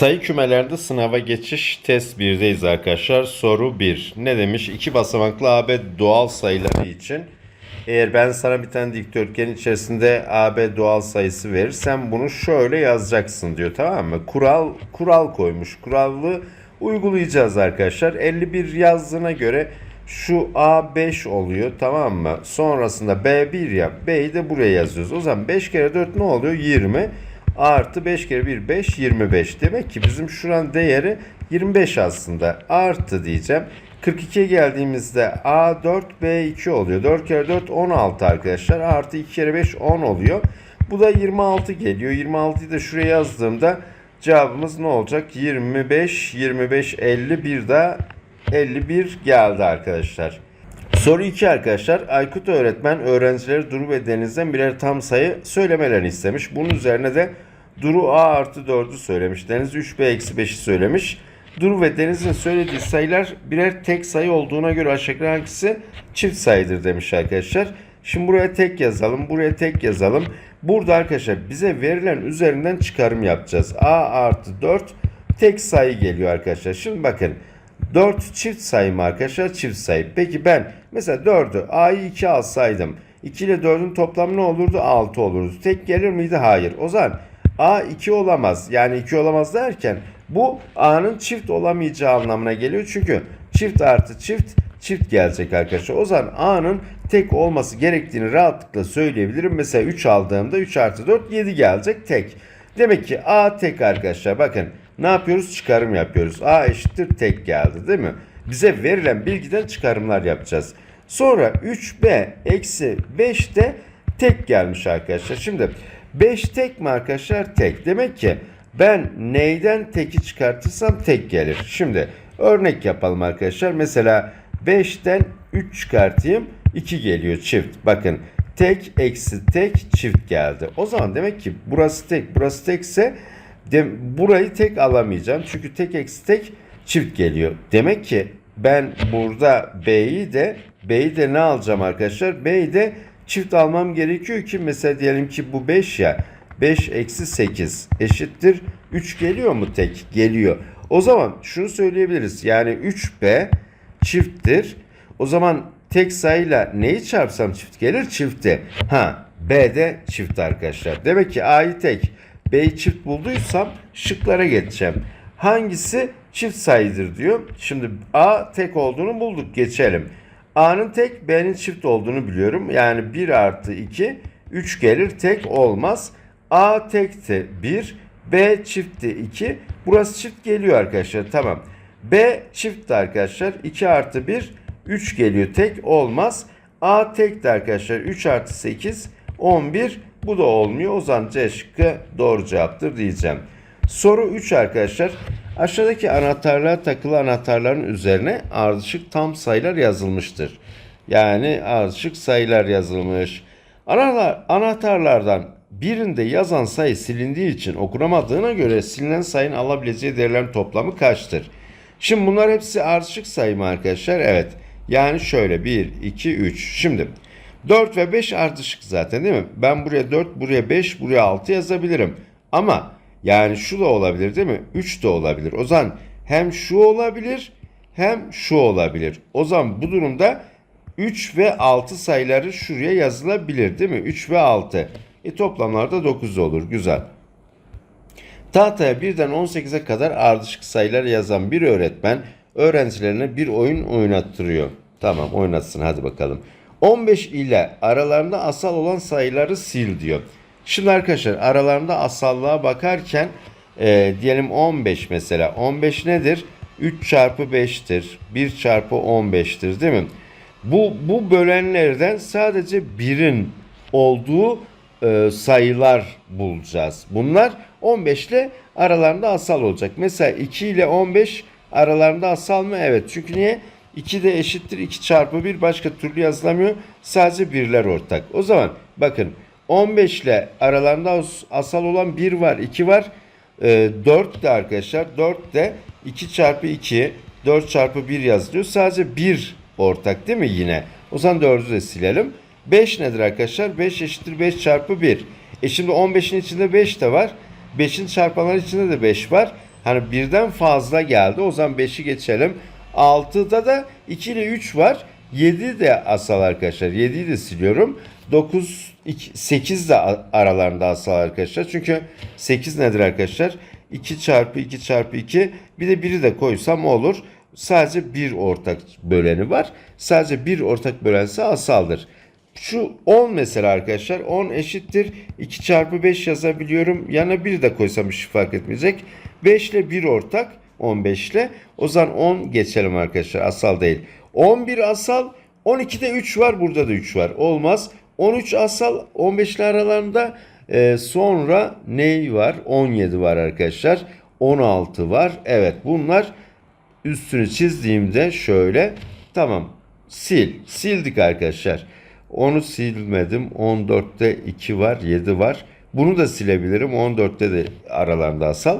Sayı kümelerinde sınava geçiş test 1'deyiz arkadaşlar. Soru 1. Ne demiş? İki basamaklı AB doğal sayıları için eğer ben sana bir tane dikdörtgen içerisinde AB doğal sayısı verirsem bunu şöyle yazacaksın diyor tamam mı? Kural kural koymuş. Kurallı uygulayacağız arkadaşlar. 51 yazdığına göre şu A5 oluyor tamam mı? Sonrasında B1 ya. B'yi de buraya yazıyoruz. O zaman 5 kere 4 ne oluyor? 20 artı 5 kere 1 5 25. Demek ki bizim şuran değeri 25 aslında. Artı diyeceğim. 42'ye geldiğimizde A4 B2 oluyor. 4 kere 4 16 arkadaşlar. Artı 2 kere 5 10 oluyor. Bu da 26 geliyor. 26'yı da şuraya yazdığımda cevabımız ne olacak? 25 25 50 bir daha 51 geldi arkadaşlar. Soru 2 arkadaşlar. Aykut öğretmen öğrencileri Duru ve Deniz'den birer tam sayı söylemelerini istemiş. Bunun üzerine de Duru A artı 4'ü söylemiş. Deniz 3B eksi 5'i söylemiş. Duru ve Deniz'in söylediği sayılar birer tek sayı olduğuna göre aşağı hangisi çift sayıdır demiş arkadaşlar. Şimdi buraya tek yazalım. Buraya tek yazalım. Burada arkadaşlar bize verilen üzerinden çıkarım yapacağız. A artı 4 tek sayı geliyor arkadaşlar. Şimdi bakın 4 çift sayı mı arkadaşlar? Çift sayı. Peki ben mesela 4'ü A'yı 2 alsaydım 2 ile 4'ün toplamı ne olurdu? 6 olurdu. Tek gelir miydi? Hayır. O zaman A 2 olamaz. Yani 2 olamaz derken bu A'nın çift olamayacağı anlamına geliyor. Çünkü çift artı çift çift gelecek arkadaşlar. O zaman A'nın tek olması gerektiğini rahatlıkla söyleyebilirim. Mesela 3 aldığımda 3 artı 4 7 gelecek tek. Demek ki A tek arkadaşlar. Bakın ne yapıyoruz? Çıkarım yapıyoruz. A eşittir tek geldi değil mi? Bize verilen bilgiden çıkarımlar yapacağız. Sonra 3B eksi 5 de tek gelmiş arkadaşlar. Şimdi 5 tek mi arkadaşlar? Tek. Demek ki ben neyden teki çıkartırsam tek gelir. Şimdi örnek yapalım arkadaşlar. Mesela 5'ten 3 çıkartayım. 2 geliyor çift. Bakın tek eksi tek çift geldi. O zaman demek ki burası tek burası tekse de, burayı tek alamayacağım. Çünkü tek eksi tek çift geliyor. Demek ki ben burada B'yi de B'yi de ne alacağım arkadaşlar? B'yi de çift almam gerekiyor ki mesela diyelim ki bu 5 ya 5 eksi 8 eşittir 3 geliyor mu tek? Geliyor. O zaman şunu söyleyebiliriz. Yani 3B çifttir. O zaman tek sayıyla neyi çarpsam çift gelir? Çifti. Ha B de çift arkadaşlar. Demek ki A'yı tek B'yi çift bulduysam şıklara geçeceğim. Hangisi çift sayıdır diyor. Şimdi A tek olduğunu bulduk geçelim. A'nın tek B'nin çift olduğunu biliyorum. Yani 1 artı 2 3 gelir tek olmaz. A tekti 1 B çiftti 2 burası çift geliyor arkadaşlar tamam. B çiftti arkadaşlar 2 artı 1 3 geliyor tek olmaz. A tekti arkadaşlar 3 artı 8 11 bu da olmuyor. O zaman C şıkkı doğru cevaptır diyeceğim. Soru 3 arkadaşlar. Aşağıdaki anahtarlığa takılı anahtarların üzerine ardışık tam sayılar yazılmıştır. Yani ardışık sayılar yazılmış. Anahtar, anahtarlardan birinde yazan sayı silindiği için okunamadığına göre silinen sayının alabileceği değerlerin toplamı kaçtır? Şimdi bunlar hepsi ardışık sayı mı arkadaşlar? Evet. Yani şöyle 1, 2, 3. Şimdi 4 ve 5 ardışık zaten değil mi? Ben buraya 4, buraya 5, buraya 6 yazabilirim. Ama yani şu da olabilir değil mi? 3 de olabilir. O zaman hem şu olabilir hem şu olabilir. O zaman bu durumda 3 ve 6 sayıları şuraya yazılabilir değil mi? 3 ve 6. E toplamlarda 9 olur. Güzel. Tahtaya birden 18'e kadar ardışık sayılar yazan bir öğretmen öğrencilerine bir oyun oynattırıyor. Tamam oynatsın hadi bakalım. 15 ile aralarında asal olan sayıları sil diyor. Şimdi arkadaşlar aralarında asallığa bakarken e, diyelim 15 mesela. 15 nedir? 3 çarpı 5'tir. 1 çarpı 15'tir değil mi? Bu, bu bölenlerden sadece 1'in olduğu e, sayılar bulacağız. Bunlar 15 ile aralarında asal olacak. Mesela 2 ile 15 aralarında asal mı? Evet. Çünkü niye? 2 de eşittir 2 çarpı 1 başka türlü yazılamıyor. Sadece birler ortak. O zaman bakın 15 ile aralarında asal olan 1 var 2 var. E, 4 de arkadaşlar 4 de 2 çarpı 2 4 çarpı 1 yazılıyor. Sadece 1 ortak değil mi yine? O zaman 4'ü de silelim. 5 nedir arkadaşlar? 5 eşittir 5 çarpı 1. E şimdi 15'in içinde 5 de var. 5'in çarpanları içinde de 5 var. Hani birden fazla geldi. O zaman 5'i geçelim. 6'da da 2 ile 3 var. 7 de asal arkadaşlar. 7'yi de siliyorum. 9, 2, 8 de aralarında asal arkadaşlar. Çünkü 8 nedir arkadaşlar? 2 çarpı 2 çarpı 2 bir de 1'i de koysam olur. Sadece bir ortak böleni var. Sadece bir ortak bölense asaldır. Şu 10 mesela arkadaşlar 10 eşittir 2 çarpı 5 yazabiliyorum. Yana 1 de koysam şey fark etmeyecek. 5 ile 1 ortak 15 ile. O zaman 10 geçelim arkadaşlar asal değil. 11 asal 12'de 3 var burada da 3 var. Olmaz. 13 asal 15 ile aralarında Ee, sonra ney var? 17 var arkadaşlar. 16 var. Evet bunlar üstünü çizdiğimde şöyle tamam sil sildik arkadaşlar. Onu silmedim. 14'te 2 var 7 var. Bunu da silebilirim. 14'te de aralarında asal.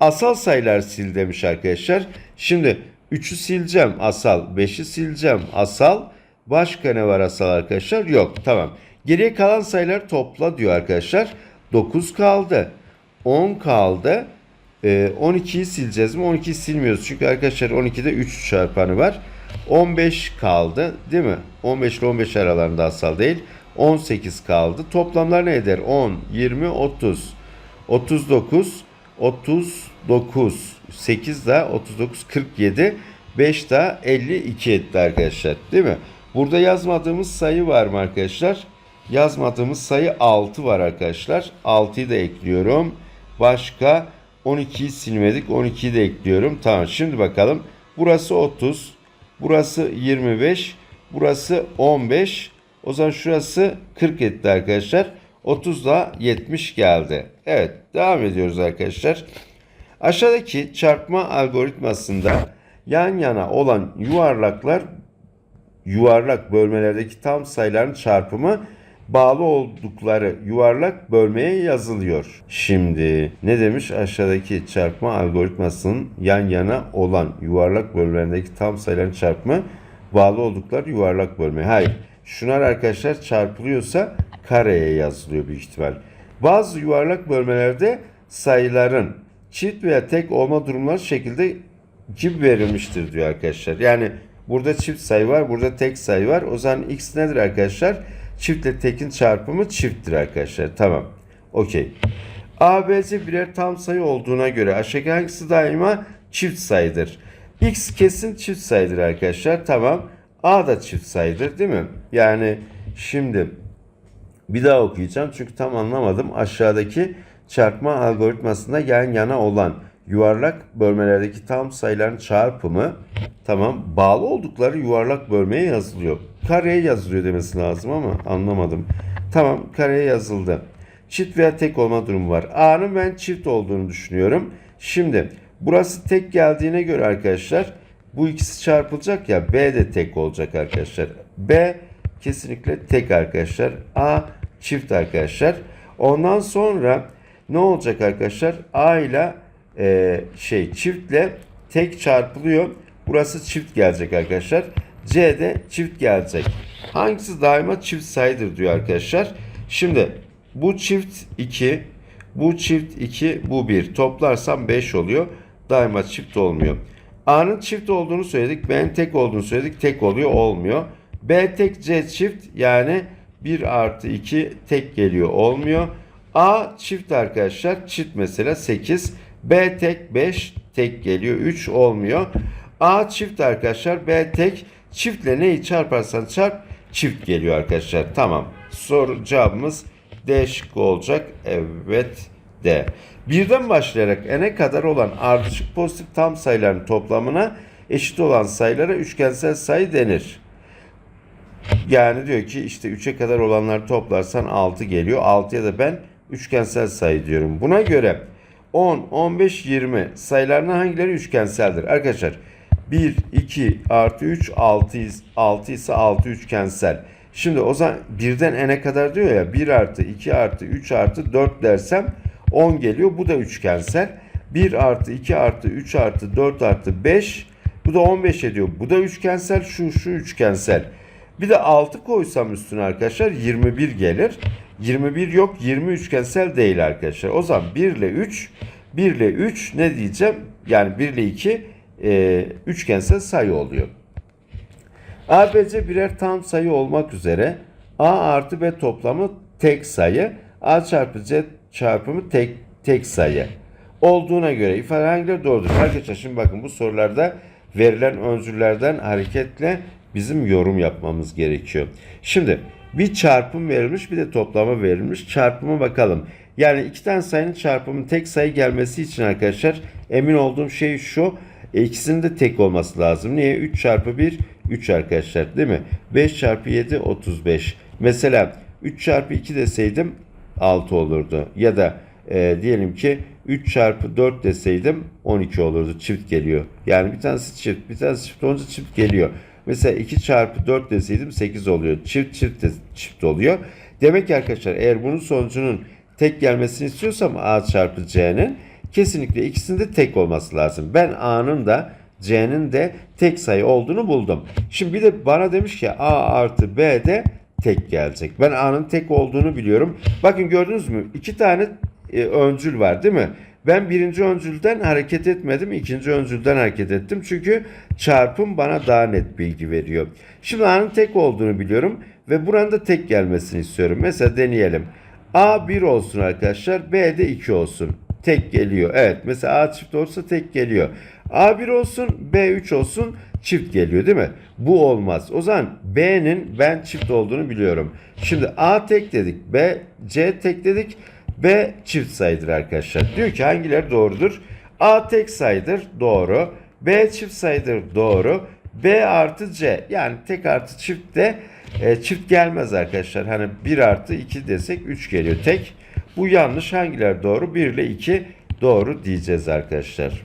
Asal sayılar sil demiş arkadaşlar. Şimdi 3'ü sileceğim asal. 5'i sileceğim asal. Başka ne var asal arkadaşlar? Yok tamam. Geriye kalan sayılar topla diyor arkadaşlar. 9 kaldı. 10 kaldı. Ee, 12'yi sileceğiz mi? 12'yi silmiyoruz. Çünkü arkadaşlar 12'de 3 çarpanı var. 15 kaldı değil mi? 15 ile 15 aralarında asal değil. 18 kaldı. Toplamlar ne eder? 10, 20, 30. 39, 39. 8 daha 39, 47. 5 daha 52 etti arkadaşlar. Değil mi? Burada yazmadığımız sayı var mı arkadaşlar? Yazmadığımız sayı 6 var arkadaşlar. 6'yı da ekliyorum. Başka 12'yi silmedik. 12'yi de ekliyorum. Tamam şimdi bakalım. Burası 30. Burası 25. Burası 15. O zaman şurası 40 etti arkadaşlar. 30 da 70 geldi. Evet devam ediyoruz arkadaşlar. Aşağıdaki çarpma algoritmasında yan yana olan yuvarlaklar yuvarlak bölmelerdeki tam sayıların çarpımı bağlı oldukları yuvarlak bölmeye yazılıyor. Şimdi ne demiş aşağıdaki çarpma algoritmasının yan yana olan yuvarlak bölmelerindeki tam sayıların çarpımı bağlı oldukları yuvarlak bölmeye. Hayır. Şunlar arkadaşlar çarpılıyorsa kareye yazılıyor büyük ihtimal. Bazı yuvarlak bölmelerde sayıların çift veya tek olma durumları şekilde gibi verilmiştir diyor arkadaşlar. Yani burada çift sayı var, burada tek sayı var. O zaman x nedir arkadaşlar? Çiftle tekin çarpımı çifttir arkadaşlar. Tamam. Okey. A, B, C birer tam sayı olduğuna göre aşağıdaki hangisi daima çift sayıdır? X kesin çift sayıdır arkadaşlar. Tamam. A da çift sayıdır değil mi? Yani şimdi bir daha okuyacağım çünkü tam anlamadım. Aşağıdaki çarpma algoritmasında yan yana olan yuvarlak bölmelerdeki tam sayıların çarpımı tamam bağlı oldukları yuvarlak bölmeye yazılıyor. Kareye yazılıyor demesi lazım ama anlamadım. Tamam kareye yazıldı. Çift veya tek olma durumu var. A'nın ben çift olduğunu düşünüyorum. Şimdi burası tek geldiğine göre arkadaşlar bu ikisi çarpılacak ya B de tek olacak arkadaşlar. B kesinlikle tek arkadaşlar. A çift arkadaşlar. Ondan sonra ne olacak arkadaşlar? A ile e, şey çiftle tek çarpılıyor. Burası çift gelecek arkadaşlar. C de çift gelecek. Hangisi daima çift sayıdır diyor arkadaşlar. Şimdi bu çift 2, bu çift 2, bu 1. Toplarsam 5 oluyor. Daima çift olmuyor. A'nın çift olduğunu söyledik. B'nin tek olduğunu söyledik. Tek oluyor olmuyor. B tek C çift yani 1 artı 2 tek geliyor olmuyor. A çift arkadaşlar. Çift mesela 8. B tek 5 tek geliyor. 3 olmuyor. A çift arkadaşlar. B tek. Çiftle neyi çarparsan çarp çift geliyor arkadaşlar. Tamam. Soru cevabımız D şıkkı olacak. Evet D. Birden başlayarak n'e kadar olan ardışık pozitif tam sayıların toplamına eşit olan sayılara üçgensel sayı denir. Yani diyor ki işte 3'e kadar olanları toplarsan 6 geliyor. 6'ya da ben üçgensel sayı diyorum. Buna göre 10, 15, 20 sayılarının hangileri üçgenseldir? Arkadaşlar 1, 2 artı 3, 6, 6 ise 6 üçgensel. Şimdi o zaman birden n'e kadar diyor ya 1 artı 2 artı 3 artı 4 dersem 10 geliyor. Bu da üçgensel. 1 artı 2 artı 3 artı 4 artı 5 bu da 15 ediyor. Bu da üçgensel. Şu şu üçgensel. Bir de 6 koysam üstüne arkadaşlar 21 gelir. 21 yok 20 üçgensel değil arkadaşlar. O zaman 1 ile 3 1 ile 3 ne diyeceğim? Yani 1 ile 2 e, üçgensel sayı oluyor. ABC birer tam sayı olmak üzere A artı B toplamı tek sayı, A çarpı C çarpımı tek tek sayı olduğuna göre ifade hangileri doğrudur? Arkadaşlar şimdi bakın bu sorularda verilen öncüllerden hareketle bizim yorum yapmamız gerekiyor. Şimdi bir çarpım verilmiş bir de toplamı verilmiş. Çarpımı bakalım. Yani iki tane sayının çarpımın tek sayı gelmesi için arkadaşlar emin olduğum şey şu. E, ikisinin de tek olması lazım. Niye? 3 çarpı 1 3 arkadaşlar değil mi? 5 çarpı 7 35. Mesela 3 çarpı 2 deseydim 6 olurdu. Ya da e, diyelim ki 3 çarpı 4 deseydim 12 olurdu. Çift geliyor. Yani bir tanesi çift, bir tanesi çift olunca çift geliyor. Mesela 2 çarpı 4 deseydim 8 oluyor. Çift çift de çift oluyor. Demek ki arkadaşlar eğer bunun sonucunun tek gelmesini istiyorsam A çarpı C'nin kesinlikle ikisinde tek olması lazım. Ben A'nın da C'nin de tek sayı olduğunu buldum. Şimdi bir de bana demiş ki A artı B de tek gelecek. Ben A'nın tek olduğunu biliyorum. Bakın gördünüz mü? İki tane e, öncül var değil mi? Ben birinci öncülden hareket etmedim, ikinci öncülden hareket ettim. Çünkü çarpım bana daha net bilgi veriyor. Şimdi A'nın tek olduğunu biliyorum ve buranın da tek gelmesini istiyorum. Mesela deneyelim. A 1 olsun arkadaşlar, B de 2 olsun. Tek geliyor. Evet mesela A çift olursa tek geliyor. A 1 olsun, B 3 olsun çift geliyor değil mi? Bu olmaz. O zaman B'nin ben çift olduğunu biliyorum. Şimdi A tek dedik, B, C tek dedik. B çift sayıdır arkadaşlar. Diyor ki hangileri doğrudur? A tek sayıdır. Doğru. B çift sayıdır. Doğru. B artı C. Yani tek artı çift de e, çift gelmez arkadaşlar. Hani 1 artı 2 desek 3 geliyor tek. Bu yanlış. Hangiler doğru? 1 ile 2 doğru diyeceğiz arkadaşlar.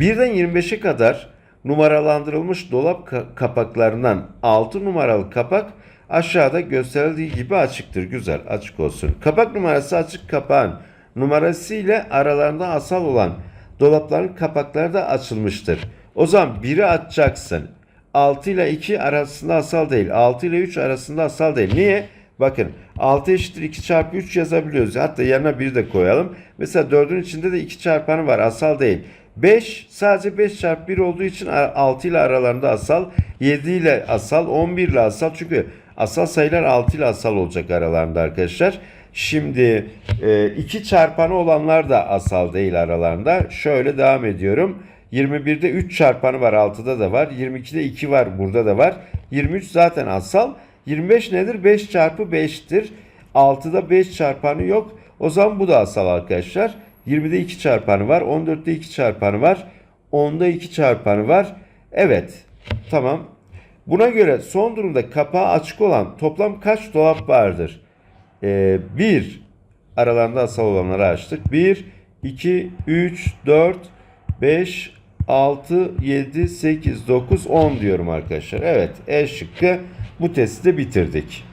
1'den 25'e kadar numaralandırılmış dolap ka- kapaklarından 6 numaralı kapak aşağıda gösterildiği gibi açıktır. Güzel açık olsun. Kapak numarası açık kapağın numarası ile aralarında asal olan dolapların kapakları da açılmıştır. O zaman biri açacaksın. 6 ile 2 arasında asal değil. 6 ile 3 arasında asal değil. Niye? Bakın 6 eşittir 2 çarpı 3 yazabiliyoruz. Hatta yanına 1 de koyalım. Mesela 4'ün içinde de 2 çarpanı var. Asal değil. 5 sadece 5 çarpı 1 olduğu için 6 ile aralarında asal. 7 ile asal. 11 ile asal. Çünkü asal sayılar 6 ile asal olacak aralarında arkadaşlar. Şimdi 2 çarpanı olanlar da asal değil aralarında. Şöyle devam ediyorum. 21'de 3 çarpanı var 6'da da var. 22'de 2 var burada da var. 23 zaten asal. 25 nedir? 5 çarpı 5'tir. 6'da 5 çarpanı yok. O zaman bu da asal arkadaşlar. 20'de 2 çarpanı var. 14'te 2 çarpanı var. 10'da 2 çarpanı var. Evet. Tamam. Buna göre son durumda kapağı açık olan toplam kaç dolap vardır? 1 aralarında asal olanları açtık. 1, 2, 3, 4, 5, 6, 7, 8, 9, 10 diyorum arkadaşlar. Evet E şıkkı bu testi de bitirdik.